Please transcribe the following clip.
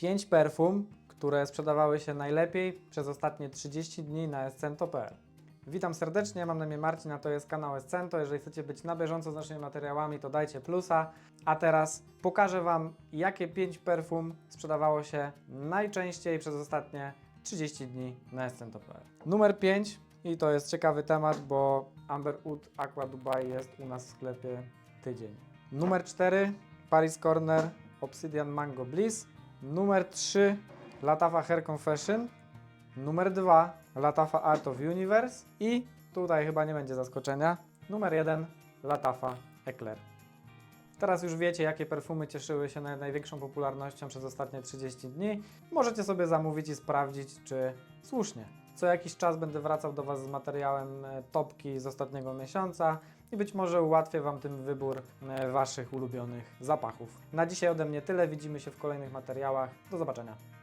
5 perfum, które sprzedawały się najlepiej przez ostatnie 30 dni na Escento.pl. Witam serdecznie, mam na imię Marcin, a to jest kanał Escento. Jeżeli chcecie być na bieżąco z naszymi materiałami, to dajcie plusa. A teraz pokażę Wam, jakie 5 perfum sprzedawało się najczęściej przez ostatnie 30 dni na Escento.pl. Numer 5 i to jest ciekawy temat, bo Amber Oud Aqua Dubai jest u nas w sklepie tydzień. Numer 4 Paris Corner Obsidian Mango Bliss. Numer 3 Latafa Hair Confession. Numer 2 Latafa Art of Universe. I tutaj chyba nie będzie zaskoczenia. Numer 1 Latafa Eclair. Teraz już wiecie, jakie perfumy cieszyły się naj- największą popularnością przez ostatnie 30 dni. Możecie sobie zamówić i sprawdzić, czy słusznie. Co jakiś czas będę wracał do Was z materiałem e, topki z ostatniego miesiąca i być może ułatwię Wam tym wybór e, Waszych ulubionych zapachów. Na dzisiaj ode mnie tyle. Widzimy się w kolejnych materiałach. Do zobaczenia.